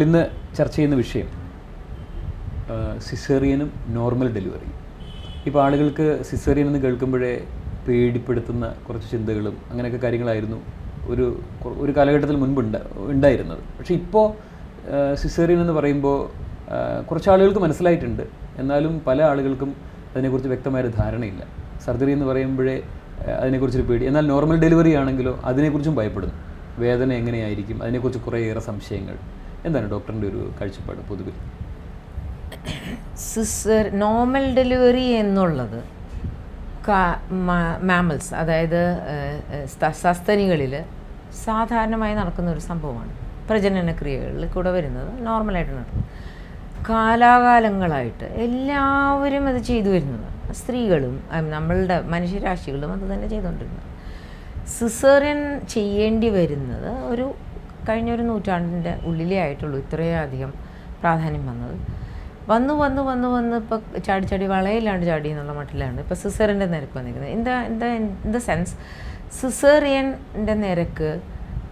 ഇന്ന് ചർച്ച ചെയ്യുന്ന വിഷയം സിസേറിയനും നോർമൽ ഡെലിവറി. ഇപ്പോൾ ആളുകൾക്ക് സിസേറിയൻ എന്ന് കേൾക്കുമ്പോഴേ പേടിപ്പെടുത്തുന്ന കുറച്ച് ചിന്തകളും അങ്ങനെയൊക്കെ കാര്യങ്ങളായിരുന്നു ഒരു ഒരു കാലഘട്ടത്തിൽ മുൻപ് ഉണ്ട ഉണ്ടായിരുന്നത്. പക്ഷേ ഇപ്പോൾ സിസേറിയൻ എന്ന് പറയുമ്പോൾ കുറച്ച് ആളുകൾക്ക് മനസ്സിലായിട്ടുണ്ട്. എന്നാലും പല ആളുകൾക്കും അതിനെക്കുറിച്ച് വ്യക്തമായൊരു ധാരണയില്ല. സർജറി എന്ന് പറയുമ്പോഴേ അതിനെക്കുറിച്ചൊരു പേടി. എന്നാൽ നോർമൽ ഡെലിവറി ആണെങ്കിലോ അതിനെക്കുറിച്ചും ഭയപ്പെടുന്നു. വേദന എങ്ങനെയായിരിക്കും? അതിനെക്കുറിച്ച് കുറേയേറെ സംശയങ്ങൾ. എന്താണ് ഡോക്ടറിന്റെ ഒരു കാഴ്ചപ്പാട് പൊതുവിൽ? സിസർ നോർമൽ ഡെലിവറി എന്നുള്ളത് മാമൽസ് അതായത് സസ്തനികളിൽ സാധാരണമായി നടക്കുന്ന ഒരു സംഭവമാണ്. പ്രജനന ക്രിയകളിൽ കൂടെ വരുന്നത് നോർമലായിട്ട് നടക്കുന്നത് കാലാകാലങ്ങളായിട്ട് എല്ലാവരും അത് ചെയ്തു വരുന്നത്. സ്ത്രീകളും നമ്മളുടെ മനുഷ്യരാശികളും അത് തന്നെ ചെയ്തുകൊണ്ടിരുന്നത്. സിസേറിയൻ ചെയ്യേണ്ടി വരുന്നത് ഒരു കഴിഞ്ഞ ഒരു നൂറ്റാണ്ടിന്റെ ഉള്ളിലേ ആയിട്ടുള്ളൂ ഇത്രയധികം പ്രാധാന്യം വന്നത്. വന്നു വന്നു വന്നു വന്ന് ഇപ്പോൾ ചാടി ചാടി വളയില്ലാണ്ട് ചാടി എന്നുള്ള മട്ടിലാണ് ഇപ്പോൾ സിസേറിന്റെ നിരക്ക് വന്നിരിക്കുന്നത്. എന്താ എന്താ ഇൻ ദ സെൻസ്? സിസേറിയന്റെ നിരക്ക്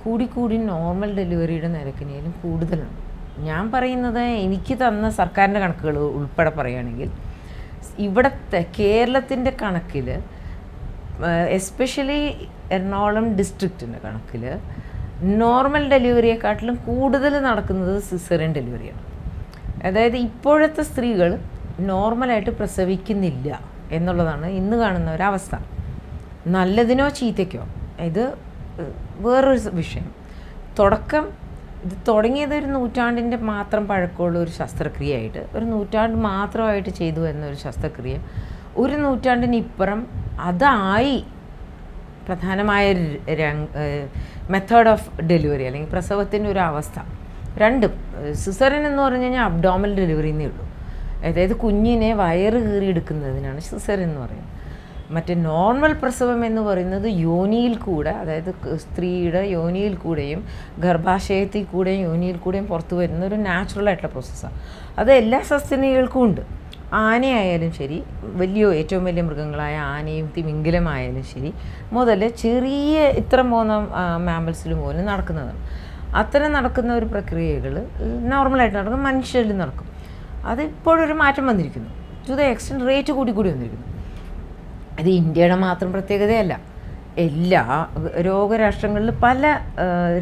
കൂടിക്കൂടി കൂടി നോർമൽ ഡെലിവറിയുടെ നിരക്കിനേലും കൂടുതലുണ്ട് ഞാൻ പറയുന്നത് എനിക്ക് തന്ന സർക്കാരിന്റെ കണക്കുകൾ ഉൾപ്പെടെ പറയുകയാണെങ്കിൽ ഇവിടുത്തെ കേരളത്തിന്റെ കണക്കിൽ എസ്പെഷ്യലി എറണാകുളം ഡിസ്ട്രിക്റ്റിന്റെ കണക്കിൽ നോർമൽ ഡെലിവറിയെക്കാട്ടിലും കൂടുതൽ നടക്കുന്നത് സിസറിയൻ ഡെലിവറിയാണ്. അതായത് ഇപ്പോഴത്തെ സ്ത്രീകൾ നോർമലായിട്ട് പ്രസവിക്കുന്നില്ല എന്നുള്ളതാണ് ഇന്ന് കാണുന്ന ഒരവസ്ഥ നല്ലതിനോ ചീത്തയ്ക്കോ. ഇത് വേറൊരു വിഷയം. തുടക്കം ഇത് തുടങ്ങിയത് ഒരു നൂറ്റാണ്ടിന്റെ മാത്രം പഴക്കമുള്ള ഒരു ശസ്ത്രക്രിയയായിട്ട് ഒരു നൂറ്റാണ്ട് മാത്രമായിട്ട് ചെയ്തു വരുന്ന ഒരു ശസ്ത്രക്രിയ ഒരു നൂറ്റാണ്ടിനിപ്പുറം അതായി പ്രധാനമായ മെത്തേഡ് ഓഫ് ഡെലിവറി അല്ലെങ്കിൽ പ്രസവത്തിന്റെ ഒരു അവസ്ഥ. രണ്ടും സിസറിൻ എന്ന് പറഞ്ഞു കഴിഞ്ഞാൽ അബ്ഡോമൽ ഡെലിവറി എന്നേ ഉള്ളൂ. അതായത് കുഞ്ഞിനെ വയറ് കീറി എടുക്കുന്നതിനാണ് സിസറിൻ എന്ന് പറയുന്നത്. മറ്റേ നോർമൽ പ്രസവം എന്ന് പറയുന്നത് യോനിയിൽ കൂടെ അതായത് സ്ത്രീയുടെ യോനിയിൽ കൂടെയും ഗർഭാശയത്തിൽ കൂടെയും യോനിയിൽ കൂടെയും പുറത്തു വരുന്ന ഒരു നാച്ചുറൽ ആയിട്ടുള്ള പ്രോസസ്സാണ് അത് എല്ലാ സസ്തനികൾക്കും ഉണ്ട്. ആനയായാലും ശരി വലിയ ഏറ്റവും വലിയ മൃഗങ്ങളായ ആനയും തിമിംഗലമായാലും ശരി മുതൽ ചെറിയ ഇത്ര പോകുന്ന മാമ്പിൾസിലും പോലും നടക്കുന്നതാണ്. അത്തരം നടക്കുന്ന ഒരു പ്രക്രിയകൾ നോർമലായിട്ട് നടക്കും മനുഷ്യരിൽ നടക്കും. അത് ഇപ്പോഴൊരു മാറ്റം വന്നിരിക്കുന്നു. ടു ദ എക്സ്റ്റൻഡ് റേറ്റ് കൂടി കൂടി വന്നിരിക്കുന്നു. അത് ഇന്ത്യയുടെ മാത്രം പ്രത്യേകതയല്ല. എല്ലാ രോഗരാഷ്ട്രങ്ങളിൽ പല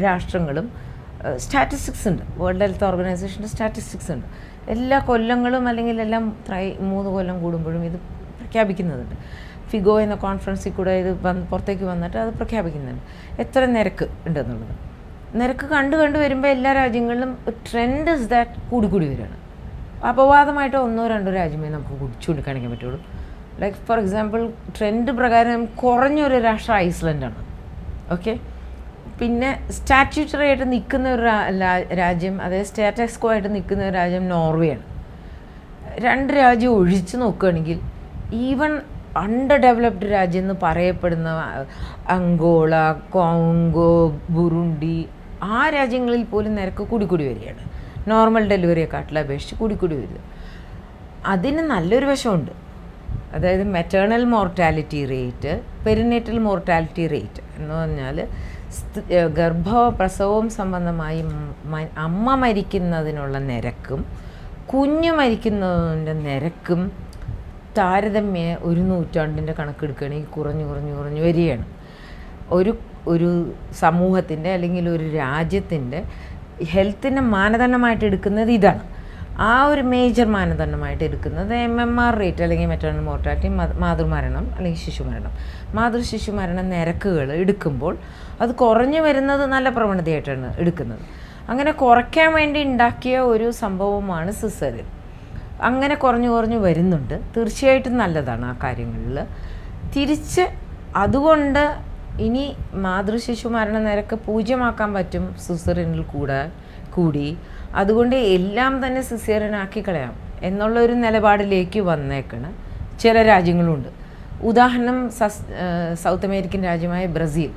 രാഷ്ട്രങ്ങളും സ്റ്റാറ്റിസ്റ്റിക്സ് ഉണ്ട്. വേൾഡ് ഹെൽത്ത് ഓർഗനൈസേഷന്റെ സ്റ്റാറ്റിസ്റ്റിക്സ് ഉണ്ട്. എല്ലാ കൊല്ലങ്ങളും അല്ലെങ്കിൽ എല്ലാം ത്രൈ മൂന്ന് കൊല്ലം കൂടുമ്പോഴും ഇത് പ്രഖ്യാപിക്കുന്നുണ്ട്. ഫിഗോ എന്ന കോൺഫറൻസിൽ കൂടെ ഇത് വന്ന് പുറത്തേക്ക് വന്നിട്ട് അത് പ്രഖ്യാപിക്കുന്നുണ്ട്. എത്ര നിരക്ക് ഉണ്ടെന്നുള്ളത്. നിരക്ക് കണ്ടു കണ്ടു വരുമ്പോൾ എല്ലാ രാജ്യങ്ങളിലും ട്രെൻഡ് ഇസ് ദാറ്റ് കൂടി കൂടി വരികയാണ് അപവാദമായിട്ട് ഒന്നോ രണ്ടോ രാജ്യമേ നമുക്ക് ചൂണ്ടിക്കാണിക്കാൻ പറ്റുള്ളൂ. ലൈക്ക് ഫോർ എക്സാമ്പിൾ ട്രെൻഡ് പ്രകാരം കുറഞ്ഞൊരു രാഷ്ട്രം ഐസ്ലൻഡാണ് ഓക്കെ പിന്നെ സ്റ്റാറ്റ്യൂട്ടറി ആയിട്ട് നിൽക്കുന്ന ഒരു രാജ്യം അതായത് സ്റ്റാറ്റസ്കോ ആയിട്ട് നിൽക്കുന്ന ഒരു രാജ്യം നോർവേയാണ് രണ്ട് രാജ്യം ഒഴിച്ച് നോക്കുകയാണെങ്കിൽ ഈവൻ അണ്ടർ ഡെവലപ്ഡ് രാജ്യം എന്ന് പറയപ്പെടുന്ന അങ്കോള കോങ്കോ ബുറുണ്ടി ആ രാജ്യങ്ങളിൽ പോലും നിരക്ക് കൂടിക്കൂടി വരികയാണ്. നോർമൽ ഡെലിവറിയെക്കാട്ടിലും അപേക്ഷിച്ച് കൂടിക്കൂടി വരിക. അതിന് നല്ലൊരു വശമുണ്ട്. അതായത് maternal mortality rate perinatal mortality rate എന്ന് പറഞ്ഞാൽ ഗർഭപ്രസവവും സംബന്ധമായി അമ്മ മരിക്കുന്നതിനുള്ള നിരക്കും കുഞ്ഞ് മരിക്കുന്നതിന്റെ നിരക്കും താരതമ്യ ഒരു നൂറ്റാണ്ടിന്റെ കണക്കെടുക്കുകയാണെങ്കിൽ കുറഞ്ഞു കുറഞ്ഞു കുറഞ്ഞു വരികയാണ്. ഒരു ഒരു സമൂഹത്തിന്റെ അല്ലെങ്കിൽ ഒരു രാജ്യത്തിന്റെ ഹെൽത്തിന്റെ മാനദണ്ഡമായിട്ട് എടുക്കുന്നത് ഇതാണ്. ആ ഒരു മേജർ മാനദണ്ഡമായിട്ട് എടുക്കുന്നത് എം എം ആർ റേറ്റ് അല്ലെങ്കിൽ മെറ്റേണൽ മോർട്ടാലിറ്റി മാതൃമരണം അല്ലെങ്കിൽ ശിശുമരണം. മാതൃ ശിശുമരണ നിരക്കുകൾ എടുക്കുമ്പോൾ അത് കുറഞ്ഞു വരുന്നത് നല്ല പ്രവണതയായിട്ടാണ് എടുക്കുന്നത്. അങ്ങനെ കുറയ്ക്കാൻ വേണ്ടി ഉണ്ടാക്കിയ ഒരു സംഭവമാണ് സിസറിൻ അങ്ങനെ കുറഞ്ഞു കുറഞ്ഞു വരുന്നുണ്ട്. തീർച്ചയായിട്ടും നല്ലതാണ് ആ കാര്യങ്ങളിൽ. തിരിച്ച് അതുകൊണ്ട് ഇനി മാതൃശിശു മരണ നിരക്ക് പൂജ്യമാക്കാൻ പറ്റും സിസറിനിൽ കൂടെ കൂടി. അതുകൊണ്ട് എല്ലാം തന്നെ സിസേറിയനാക്കി കളയാം എന്നുള്ളൊരു നിലപാടിലേക്ക് വന്നേക്കാണ്. ചില രാജ്യങ്ങളുണ്ട്. ഉദാഹരണം സസ് സൗത്ത് അമേരിക്കൻ രാജ്യമായ ബ്രസീൽ.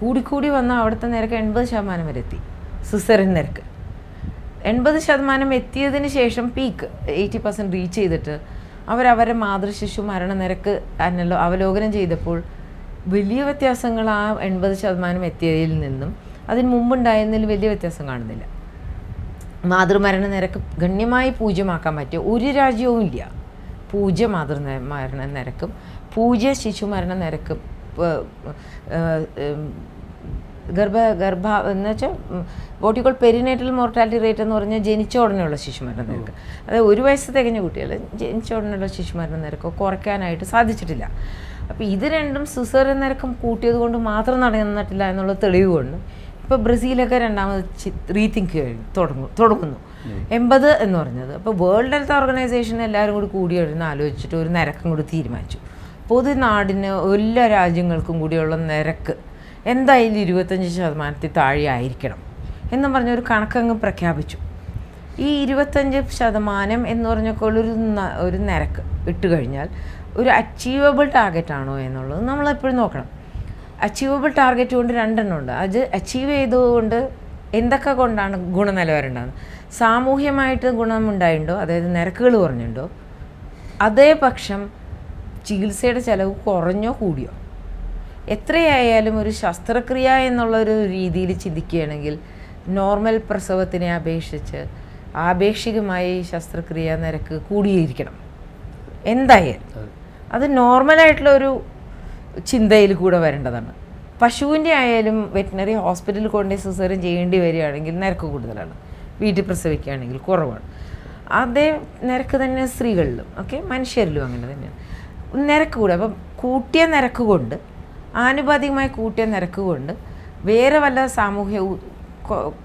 കൂടിക്കൂടി വന്ന അവിടുത്തെ നിരക്ക് എൺപത് ശതമാനം വരെ എത്തി. സിസറിൻ നിരക്ക്. എൺപത് ശതമാനം എത്തിയതിന് ശേഷം പീക്ക് എയ്റ്റി പെർസെന്റ് റീച്ച് ചെയ്തിട്ട് അവരവരുടെ മാതൃശിശു മരണനിരക്ക് അനലോ അവലോകനം ചെയ്തപ്പോൾ വലിയ വ്യത്യാസങ്ങൾ ആ എൺപത് ശതമാനം എത്തിയതിൽ നിന്നും അതിന് മുമ്പുണ്ടായിരുന്നതിൽ വലിയ വ്യത്യാസം കാണുന്നില്ല. മാതൃമരണ നിരക്ക് ഗണ്യമായി പൂജ്യമാക്കാൻ പറ്റിയ ഒരു രാജ്യവും ഇല്ല. പൂജ്യ മാതൃ മരണ നിരക്കും പൂജ്യ ശിശു മരണ നിരക്കും ഗർഭ ഗർഭ എന്ന് വെച്ചാൽ ബോട്ടിക്കോൾ പെരിനേറ്റൽ മോർട്ടാലിറ്റി റേറ്റ് എന്ന് പറഞ്ഞാൽ ജനിച്ച ഉടനെയുള്ള ശിശുമരണ നിരക്ക് അതായത് ഒരു വയസ്സ് തികഞ്ഞ കുട്ടികൾ ജനിച്ച ഉടനെയുള്ള ശിശുമരണ നിരക്ക് കുറയ്ക്കാനായിട്ട് സാധിച്ചിട്ടില്ല. അപ്പോൾ ഇത് രണ്ടും സുസര നിരക്കും കൂട്ടിയത് കൊണ്ട് മാത്രം നടന്നിട്ടില്ല എന്നുള്ള തെളിവ് കൊണ്ട് ഇപ്പോൾ ബ്രസീലൊക്കെ രണ്ടാമത് റീതിങ്ക് തുടങ്ങും തുടങ്ങുന്നു. എൺപത് എന്ന് പറഞ്ഞത്. അപ്പോൾ വേൾഡ് ഹെൽത്ത് ഓർഗനൈസേഷൻ എല്ലാവരും കൂടി കൂടി ആലോചിച്ചിട്ട് ഒരു നിരക്കും കൂടി തീരുമാനിച്ചു. പൊതു നാടിന് എല്ലാ രാജ്യങ്ങൾക്കും കൂടിയുള്ള നിരക്ക് എന്തായാലും ഇരുപത്തഞ്ച് ശതമാനത്തിൽ താഴെ ആയിരിക്കണം എന്നും പറഞ്ഞ ഒരു കണക്കങ്ങ് പ്രഖ്യാപിച്ചു. ഈ ഇരുപത്തഞ്ച് ശതമാനം എന്ന് പറഞ്ഞപ്പോൾ ഒരു ഒരു നിരക്ക് ഇട്ട് കഴിഞ്ഞാൽ ഒരു അച്ചീവബിൾ ടാർഗറ്റ് ആണോ എന്നുള്ളത് നമ്മളെപ്പോഴും നോക്കണം. അച്ചീവബിൾ ടാർഗറ്റ് കൊണ്ട് രണ്ടെണ്ണം ഉണ്ട് അത് അച്ചീവ് ചെയ്തുകൊണ്ട് എന്തൊക്കെ കൊണ്ടാണ് ഗുണനിലവാരം ഉണ്ടാകുന്നത് സാമൂഹ്യമായിട്ട് ഗുണമുണ്ടായിട്ടുണ്ടോ? അതായത് നിരക്കുകൾ കുറഞ്ഞുണ്ടോ? അതേ പക്ഷം ചികിത്സയുടെ ചിലവ് കുറഞ്ഞോ കൂടിയോ? എത്രയായാലും ഒരു ശസ്ത്രക്രിയ എന്നുള്ളൊരു രീതിയിൽ ചിന്തിക്കുകയാണെങ്കിൽ നോർമൽ പ്രസവത്തിനെ അപേക്ഷിച്ച് ആപേക്ഷികമായി ശസ്ത്രക്രിയ നിരക്ക് കൂടിയിരിക്കണം. എന്തായാലും. അത്. നോർമലായിട്ടുള്ള ഒരു ചിന്തയിൽ കൂടെ വരേണ്ടതാണ്. പശുവിന്റെ ആയാലും വെറ്റിനറി ഹോസ്പിറ്റലിൽ കൊണ്ടുപോയി സിസേറിയൻ ചെയ്യേണ്ടി വരികയാണെങ്കിൽ നിരക്ക് കൂടുതലാണ്. വീട്ടിൽ പ്രസവിക്കുകയാണെങ്കിൽ കുറവാണ്. അതേ നിരക്ക് തന്നെ സ്ത്രീകളിലും ഓക്കെ? മനുഷ്യരിലും അങ്ങനെ തന്നെയാണ്. നിരക്ക് കൂടെ അപ്പം കൂട്ടിയ നിരക്ക് കൊണ്ട് ആനുപാതികമായി കൂട്ടിയ നിരക്ക് കൊണ്ട് വേറെ വല്ല സാമൂഹ്യ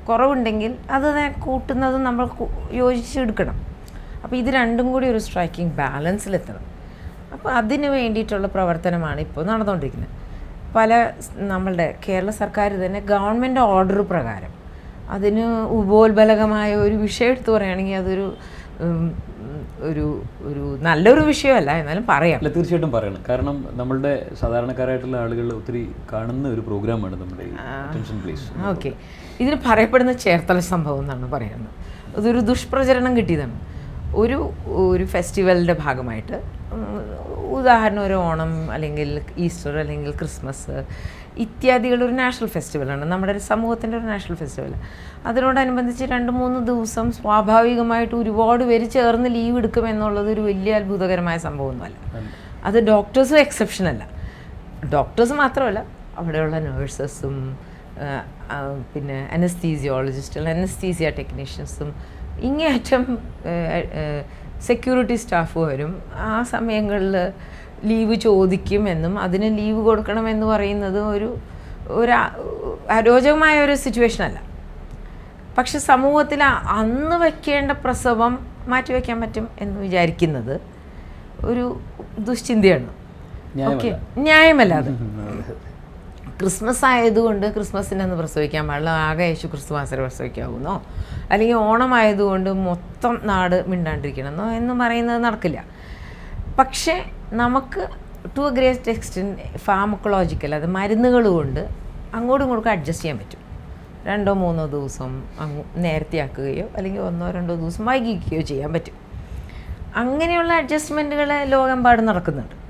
കുറവുണ്ടെങ്കിൽ അത് കൂട്ടുന്നത് നമ്മൾ യോജിച്ചെടുക്കണം അപ്പോൾ ഇത് രണ്ടും കൂടി ഒരു സ്ട്രൈക്കിംഗ് ബാലൻസിലെത്തണം അപ്പോൾ അതിന് വേണ്ടിയിട്ടുള്ള പ്രവർത്തനമാണ് ഇപ്പോൾ നടന്നുകൊണ്ടിരിക്കുന്നത് പല നമ്മളുടെ കേരള സർക്കാർ തന്നെ ഗവൺമെന്റ് ഓർഡർ പ്രകാരം അതിന് ഉപോത്ബലകമായ ഒരു വിഷയം എടുത്തു പറയുകയാണെങ്കിൽ അതൊരു ഒരു ഒരു നല്ലൊരു വിഷയമല്ല എന്നാലും പറയാം. അല്ല തീർച്ചയായിട്ടും പറയണം. കാരണം നമ്മളുടെ സാധാരണക്കാരായിട്ടുള്ള ആളുകൾ ഒത്തിരി കാണുന്ന ഒരു പ്രോഗ്രാമാണ് നമ്മുടെ അറ്റൻഷൻ പ്ലീസ് ഓക്കെ. ഇതിന് പറയപ്പെടുന്ന ചേർത്തല സംഭവം എന്നാണ് പറയുന്നത്. അതൊരു ദുഷ്പ്രചരണം കിട്ടിയതാണ്. ഒരു ഒരു ഫെസ്റ്റിവലിന്റെ ഭാഗമായിട്ട് ഉദാഹരണം ഒരു ഓണം അല്ലെങ്കിൽ ഈസ്റ്റർ അല്ലെങ്കിൽ ക്രിസ്മസ് ഇത്യാദികൾ ഒരു നാഷണൽ ഫെസ്റ്റിവലാണ്. നമ്മുടെ ഒരു സമൂഹത്തിന്റെ ഒരു നാഷണൽ ഫെസ്റ്റിവൽ. അതിനോടനുബന്ധിച്ച് രണ്ട് മൂന്ന് ദിവസം സ്വാഭാവികമായിട്ട് ഒരുപാട് പേര് ചേർന്ന് ലീവ് എടുക്കും എന്നുള്ളത് ഒരു വലിയ അത്ഭുതകരമായ സംഭവമൊന്നുമല്ല. അത് ഡോക്ടേഴ്സും എക്സെപ്ഷൻ അല്ല. ഡോക്ടേഴ്സ് മാത്രമല്ല അവിടെയുള്ള നേഴ്സസും പിന്നെ അനസ്തീസിയോളജിസ്റ്റുകൾ അനസ്തീസിയ ടെക്നീഷ്യൻസും ഇങ്ങേയറ്റം സെക്യൂരിറ്റി സ്റ്റാഫ് വരും. ആ സമയങ്ങളിൽ ലീവ് ചോദിക്കുമെന്നും അതിന് ലീവ് കൊടുക്കണമെന്ന് പറയുന്നത് ഒരു ഒരു അരോചകമായ ഒരു സിറ്റുവേഷൻ അല്ല. പക്ഷെ സമൂഹത്തിൽ അന്ന് വയ്ക്കേണ്ട പ്രസവം മാറ്റിവെക്കാൻ പറ്റും എന്ന് വിചാരിക്കുന്നത് ഒരു ദുശ്ചിന്തയാണ്. ഓക്കെ. ന്യായമല്ല അത്. ക്രിസ്മസ് ആയതുകൊണ്ട് ക്രിസ്മസിനൊന്ന് പ്രസവിക്കാൻ പാടില്ല. ആകെ യേശു ക്രിസ്തു മാസം പ്രസവിക്കാവുന്നോ? അല്ലെങ്കിൽ ഓണം ആയതുകൊണ്ട് മൊത്തം നാട് മിണ്ടാണ്ടിരിക്കണമെന്നോ എന്ന് പറയുന്നത് നടക്കില്ല. പക്ഷേ നമുക്ക് to a great extent pharmacological അത് മരുന്നുകൾ കൊണ്ട് അങ്ങോട്ടും ഇങ്ങോട്ടും അഡ്ജസ്റ്റ് ചെയ്യാൻ പറ്റും. രണ്ടോ മൂന്നോ ദിവസം അങ്ങ് നേരത്തെയാക്കുകയോ അല്ലെങ്കിൽ ഒന്നോ രണ്ടോ ദിവസം വൈകിക്കുകയോ ചെയ്യാൻ പറ്റും. അങ്ങനെയുള്ള അഡ്ജസ്റ്റ്മെന്റുകൾ ലോകമെമ്പാടും നടക്കുന്നുണ്ട്.